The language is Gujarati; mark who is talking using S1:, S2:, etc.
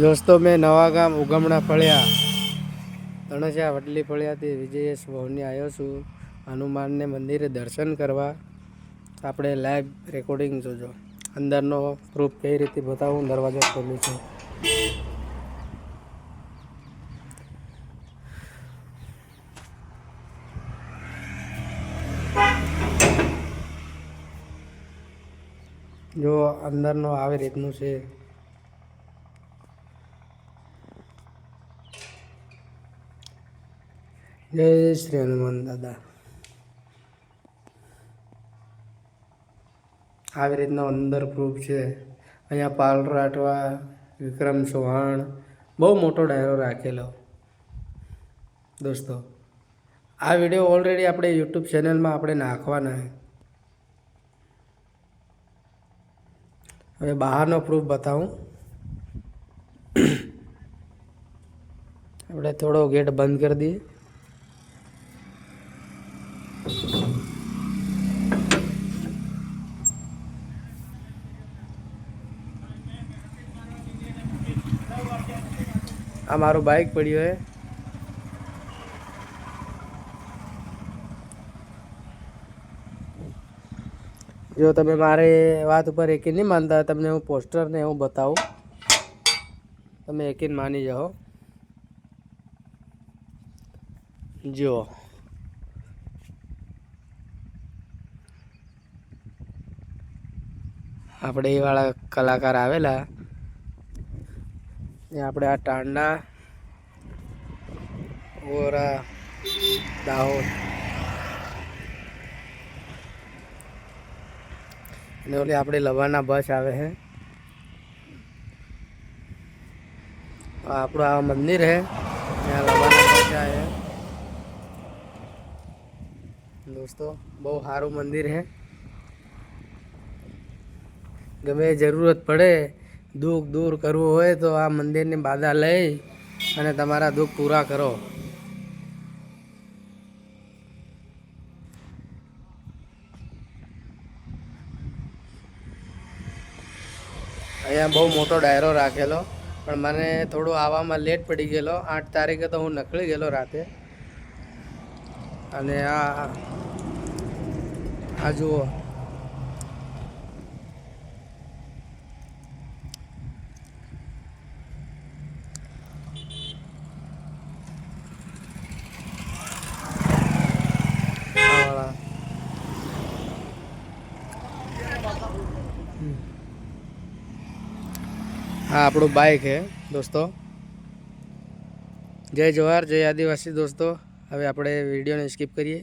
S1: દોસ્તો, મેં નવા ગામ ઉગમણા ફળ્યા તણસ્યા વડલી ફળિયાથી વિજયેશ ભવની આવ્યો છું. હનુમાનને મંદિરે દર્શન કરવા. આપણે લાઈવ રેકોર્ડિંગ જોજો. અંદરનો પ્રૂફ કઈ રીતે બતાવું? દરવાજો ખોલું છું. જો અંદરનો આવી રીતનું છે. જય શ્રી હનુમાન દાદા. આવી રીતના અંદર પ્રૂફ છે. અહીંયા પાલ રાઠવા વિક્રમ ચૌહાણ, બહુ મોટો ડાયરો રાખેલો. દોસ્તો, આ વીડિયો ઓલરેડી આપણે યુટ્યુબ ચેનલમાં આપણે નાખવાના હવે બહારનો પ્રૂફ બતાવું. આપણે થોડો ગેટ બંધ કરી દઈએ. આ મારું બાઇક પડ્યું હે. જો તમે મારે વાત ઉપર એકી નહીં માનતા, તમને હું પોસ્ટરને હું બતાવું. તમે એકીન માની જાઓ. જો. આપણે એવાળા કલાકાર આવેલા. આપણે આ ટાંડા, ઓરા, દાહોદ. અને ઓલી આપણે લવાના બસ આવે છે આપણું આ મંદિર છે ત્યાં લવાના બસ આવે દોસ્તો, બહુ સારું મંદિર છે ગમે જરૂરત પડે દુઃખ દૂર કરવું હોય તો આ મંદિરની બાધા લઈ અને તમારા દુઃખ પૂરા કરો. અહીંયા બહુ મોટો ડાયરો રાખેલો, પણ મને થોડું આવવામાં લેટ પડી ગયેલો. આઠ તારીખે તો હું નકળી ગયેલો રાતે. અને આ આ જુઓ. હા, આપણું બાઇક છે, દોસ્તો. જય જવાહર, જય આદિવાસી દોસ્તો. હવે આપણે વિડીયોને સ્કીપ કરીએ.